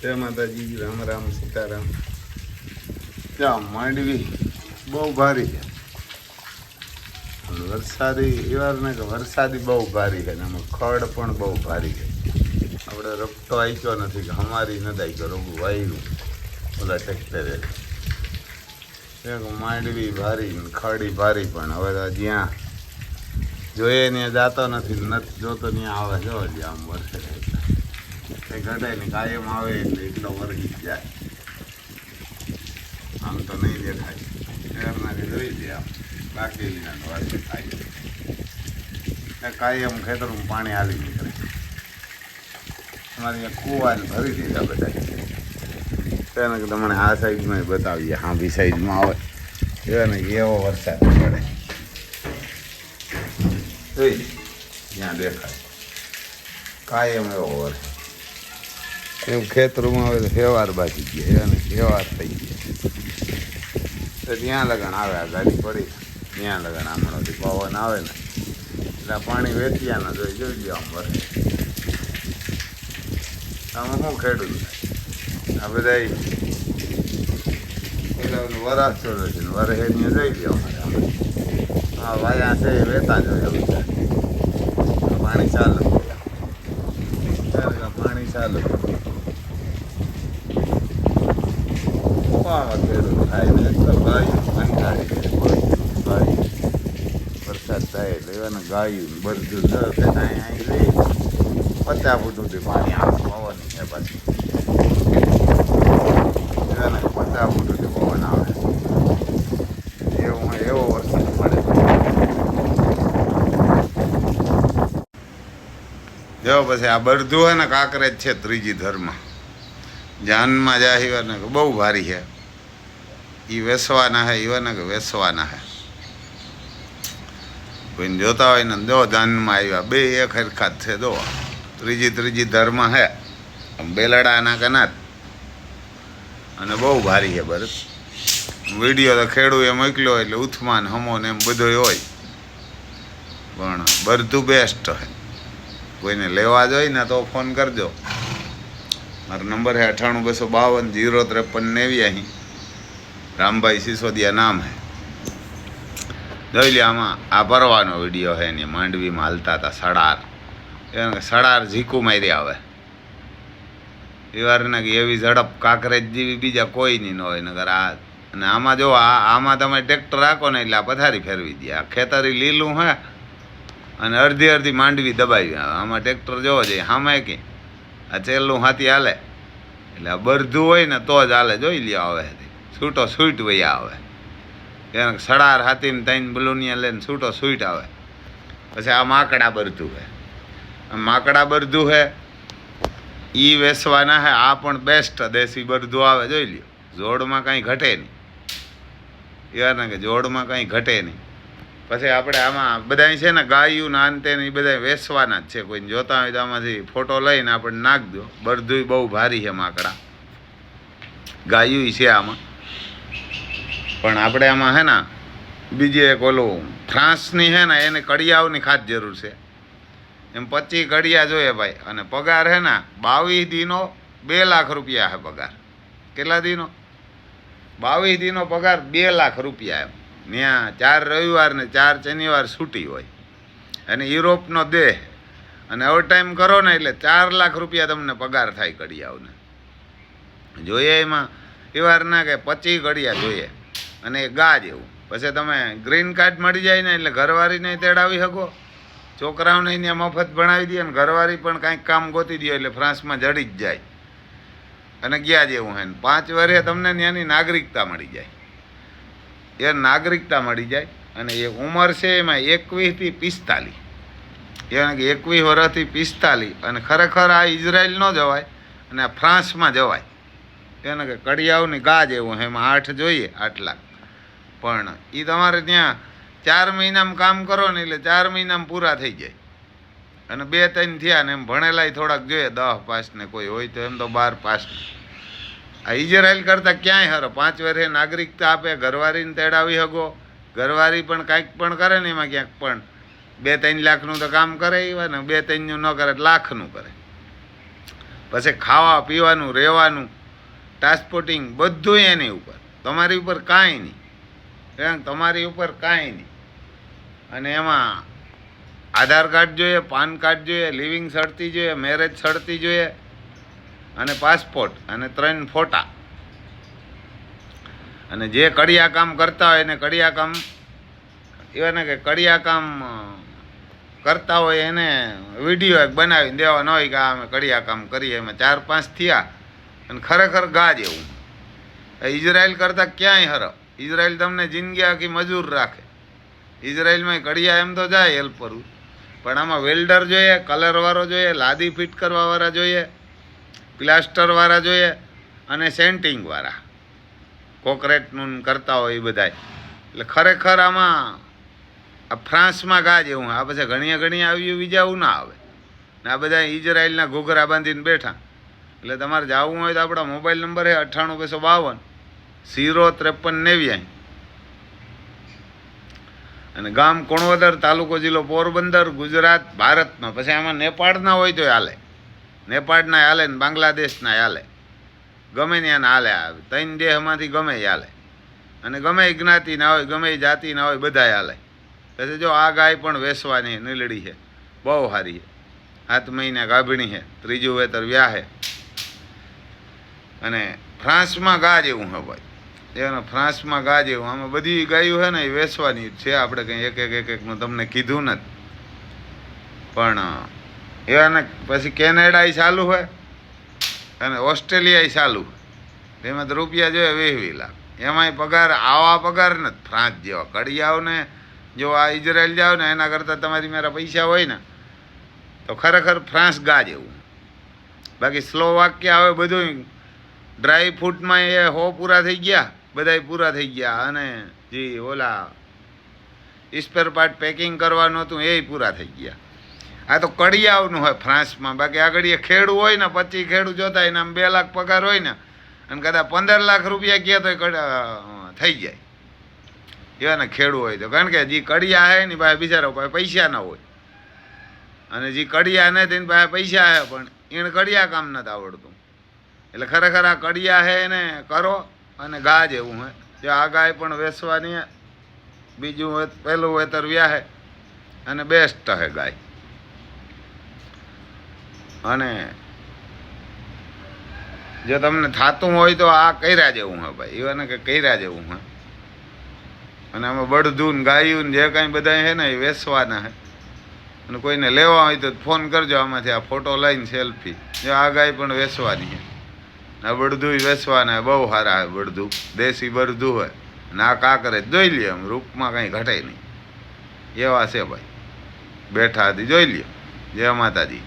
જય માતાજી, રામ રામ, સીતારામ. ત્યાં માંડવી બહુ ભારી છે. વરસાદી એવાર ને કે વરસાદી બહુ ભારી છે ને ખડ પણ બહુ ભારી છે. આપણે રપટો આઈક્યો નથી કે અમારી નથી આઈક્યો રોગું વાયરું, ઓલા ટ્રેક્ટરે માંડવી ભારી ને ખડી ભારી પણ હવે જ્યાં જોઈએ ત્યાં જાતો નથી નથી જોતો, ત્યાં આવે જો જ્યાં વરસે એ ઘટે ને કાયમ આવે એટલે એટલો વર્ગી જાય. આમ તો નહીં દેખાય. શહેરનાથી જોઈ દે આમ. બાકીના વર્ષે થાય. કાયમ ખેતરમાં પાણી હાલી નીકળે. અમારે અહીંયા કૂવાને ભરી દીધા બધા. તેને તમને આ સાઈઝમાં બતાવીએ. હા, બી સાઈઝમાં આવે. એને એવો વરસાદ પડે. જોઈ ત્યાં દેખાય. કાયમ એવો વરસાદ. એમ ખેતરમાં હવે ફેવાર બાકી ગયા અને ફેવાર થઈ ગયા તો ત્યાં લગન આવે આ ગાડી પડી ત્યાં લગન આમણોથી પવન આવે ને. એટલે પાણી વેચ્યા ના જોઈ જોઈ ગયો આમ વર્ષ આમાં શું ખેડૂત આ બધા પેલા વરાસ ચોરે છે ને વરહે ને જોઈ ગયો અમારે હા વાયા છે વેતા જોઈએ પાણી ચાલુ પાણી ચાલુ. ગાયું વરસાદ થાય એટલે ગાયું બધું પેલા અહીં લઈ પચાસ ફૂટ પાણી આવે પવન છે પછી એવાને પચાસ ફૂટ સુધી પવન એવું એવો વરસાદ પડે જો પછી આ બળધું હોય ને કાંકરેજ છે ત્રીજી ધર્મ. જાનમાં જાહેર બહુ ભારી છે. એ વેસવાના હે ઈવન કે વેસવાના હે. કોઈને જોતા હોય ને જો ધનમાં આવ્યા, બે એક હરખા જ છે, દો. ત્રીજી ત્રીજી ધર્મ હે. બેલડાના કનાત અને બહુ ભારી છે બરત વીડિયો તો ખેડૂએ મોકલ્યો એટલે ઉથમાન હમો ને એમ બધો હોય. પણ બધું બેસ્ટ હે. કોઈને લેવા જોઈએ ને તો ફોન કરજો. મારો નંબર છે અઠ્ઠાણું બસો બાવન, જીરો ત્રેપન નેવી અહીં રામભાઈ સિસોદિયા નામ હે. જોઈ લે આમાં, આ ભરવાનો વીડિયો છે એની માંડવીમાં હાલતા હતા સડાર. એને સડાર ઝીકું મારી આવે. દિવારને વારના કે એવી ઝડપ કાંકરેજ જેવી બીજા કોઈ નહીં ન હોય નગર આ અને આમાં જો આ આમાં તમે ટ્રેક્ટર રાખો ને એટલે આ પથારી ફેરવી દે. આ ખેતરી લીલું હે, અને અડધી અડધી માંડવી દબાવી આમાં ટ્રેક્ટર જોવો જોઈએ, હામે કે? આ ચેલું હાથી હાલે. એટલે આ બરધું હોય ને તો જ હાલે. જોઈ લ્યો આવે છૂટો સૂટ વયા આવે. એને સડાર હાથીને તૈન બલુનિયા લઈને છૂટો સૂટ આવે. પછી આ માકડા બરધું હે. આ માકડા બરધું હે એ વેસવાના હે, આ પણ બેસ્ટ દેશી બરધું આવે, જોઈ લ્યો. જોડમાં કાંઈ ઘટે નહીં. એવાના કે જોડમાં કાંઈ ઘટે નહીં. પછી આપણે આમાં બધા છે ને ગાયું ને અંતે ને એ બધા વેસવાના જ છે. કોઈને જોતા હોય તો આમાંથી ફોટો લઈને આપણે નાખજો બરધું બહુ ભારી છે માકડા. ગાયું છે આમાં. પણ આપણે આમાં હે ને, બીજી એક ઓલું ફ્રાન્સની છે ને, એને કડિયાઓની ખાસ જરૂર છે. એમ પચીસ કડિયા જોઈએ ભાઈ. અને પગાર હે ને, બાવીસ દીનો બે લાખ રૂપિયા હે પગાર. કેટલા દીનો? બાવીસ દીનો પગાર બે લાખ રૂપિયા એમ. ત્યાં ચાર રવિવાર ને ચાર શનિવાર છૂટી હોય. અને યુરોપનો દેહ. અને ઓવર ટાઈમ કરો ને એટલે ચાર લાખ રૂપિયા તમને પગાર થાય કડિયાઓને. જોઈએ એમાં. એવાર ના કે પચીસ કડિયા જોઈએ. અને એ ગા જેવું. પછી તમે ગ્રીન કાર્ડ મળી જાય ને એટલે ઘરવાળીને તેડાવી શકો. છોકરાઓને અહીંયા મફત ભણાવી દે અને ઘરવાળી પણ કાંઈક કામ ગોતી દે એટલે ફ્રાન્સમાં જડી જ જાય. અને ગયા જેવું હે પાંચ વર્ષે તમને ત્યાંની નાગરિકતા મળી જાય. એ નાગરિકતા મળી જાય અને એ ઉંમર છે એમાં એકવીસથી પિસ્તાલીસ. એને કે એકવીસ વર્ષથી પિસ્તાલીસ. અને ખરેખર આ ઇઝરાયલ ન જવાય અને આ ફ્રાન્સમાં જવાય. એને કે કડિયાઓની ગા જેવું એમાં આઠ જોઈએ આટલા. પણ એ તમારે ત્યાં ચાર મહિનામાં કામ કરો ને એટલે ચાર મહિનામાં પૂરા થઈ જાય. અને બે ત્રણ થયા ને એમ ભણેલાય થોડાક જોઈએ, દહ પાસ ને કોઈ હોય તો એમ તો બાર પાસ આ ઇઝરાયલ કરતાં ક્યાંય હરો? પાંચ વર્ષે નાગરિકતા આપે ઘરવાળીને તેડાવી શકો ઘરવાળી પણ કાંઈક પણ કરે ને એમાં ક્યાંક પણ. બે ત્રણ લાખનું તો કામ કરે એવા ને બે ત્રણનું ન કરે, લાખનું કરે. પછી ખાવા, પીવાનું, રહેવાનું ટ્રાન્સપોર્ટિંગ બધું એની ઉપર. તમારી ઉપર કાંઈ નહીં. કે તમારી ઉપર કાંઈ નહીં. અને એમાં આધાર કાર્ડ જોઈએ, પાન કાર્ડ જોઈએ, લિવિંગ સડતી જોઈએ, મેરેજ સડતી જોઈએ, અને પાસપોર્ટ, અને ત્રણ ફોટા. અને જે કડિયા કામ કરતા હોય એને કડિયા કામ એવાને કે કડિયા કામ કરતા હોય એને વીડિયો એક બનાવીને દેવાનો હોય કે અમે કડિયા કામ કરીએ, એમાં ચાર પાંચ થયા, અને ખરેખર ગા જેવું. ઇઝરાયલ કરતાં ક્યાંય હર ઇઝરાયલ તમને જિંદગી આખી મજૂર રાખે. ઇઝરાયલમાં કડિયા એમ તો જાય હેલ્પર પણ આમાં વેલ્ડર જોઈએ કલરવાળો જોઈએ, લાદી ફિટ કરવાવાળા જોઈએ પ્લાસ્ટરવાળા જોઈએ અને સેન્ટિંગવાળા કોકરેટનું કરતા હોય એ બધાય. એટલે ખરેખર આમાં આ ફ્રાન્સમાં ગા જેવું, આ પછી ઘણીએ ઘણી આવ્યું બીજાવું ના આવે. ને આ બધા ઇઝરાયલના ઘૂઘરા બાંધીને બેઠા. એટલે તમારે જવું હોય તો આપણા મોબાઈલ નંબર છે અઠ્ઠાણું બસો બાવન. ઝીરો ત્રેપન નેવ્યાસી અને ગામ કોણવદર તાલુકો જિલ્લો પોરબંદર, ગુજરાત ભારતમાં પછી આમાં નેપાળના હોય તો હાલે. નેપાળના હાલે ને બાંગ્લાદેશના હાલે. ગમે ત્યાંના હાલે આવે ત્રણ દેહમાંથી ગમે હાલે. અને ગમે જ્ઞાતિના હોય, ગમે જાતિના હોય, બધાય હાલે. પછી જો આ ગાય પણ વેસવાની નીલડી છે. બહુ સારી છે. સાત મહિના ગાભણી છે. ત્રીજું વેતર વ્યાહે. અને ફ્રાન્સમાં ગા જેવું હોય. ભાઈ એનો ફ્રાન્સમાં ગા જેવું આમાં બધી ગાયું છે ને એ વેચવાની છે. આપણે કંઈ એક એક એક એકનું તમને કીધું નથી. પણ એવાને પછી કેનેડા ચાલુ હોય અને ઓસ્ટ્રેલિયા ચાલુ એમાં તો રૂપિયા જોઈએ વીસ લાખ. એમાંય પગાર, આવા પગાર નથી. ફ્રાન્સ જેવા કડિયાઓને, જો આ ઇઝરાયલ જાઓ ને એના કરતાં તમારી મારા પૈસા હોય ને, તો ખરેખર ફ્રાન્સ ગા જેવું બાકી સ્લો વાક્ય આવે બધું ડ્રાય ફ્રૂટમાં એ હો પૂરા થઈ ગયા. બધાય પૂરા થઈ ગયા અને જે, ઓલા સ્પેર પાર્ટ પેકિંગ કરવાનું હતું એ પૂરા થઈ ગયા. આ તો કડિયાવનું હોય ફ્રાન્સમાં. બાકી આગળ એ ખેડૂ હોય ને પચીસ ખેડૂ જોતા હોય ને, આમ બે લાખ પગાર હોય ને, અને કદાચ પંદર લાખ રૂપિયા ગયા તો થઈ જાય. એવાને ખેડૂ હોય તો. કારણ કે જે કડિયા હે ને પાસે બિચારો પાસે પૈસા ના હોય. અને જે કડિયા ને તેની પાસે પૈસા હે, પણ એને કડિયા કામ નથી આવડતું. એટલે ખરેખર આ કડિયા હે એને કરો અને ગા જેવું હે. જો આ ગાય પણ વેસવાની હે. બીજું વેત- પહેલું વેતર વ્યા હે. અને બેસ્ટ હે ગાય. અને જો તમને થાતું હોય તો આ કર્યા જેવું હે ભાઈ. એને કે કર્યા જેવું હે. અને આમાં બળધું ગાયું જે કાંઈ બધા હે ને એ વેસવાના હે. અને કોઈને લેવા હોય તો ફોન કરજો આમાંથી આ ફોટો લઈને સેલ્ફી. જો આ ગાય પણ વેચવાની છે આ બળદું વેસવાને બહુ સારા હોય બળદું. દેશી બળદું હોય. ના આ કાંકરે જોઈ લ્યો એમ, રૂપમાં કંઈ ઘટે નહીં. એવા છે ભાઈ. બેઠા હતી જોઈ લ્યો. જય માતાજી.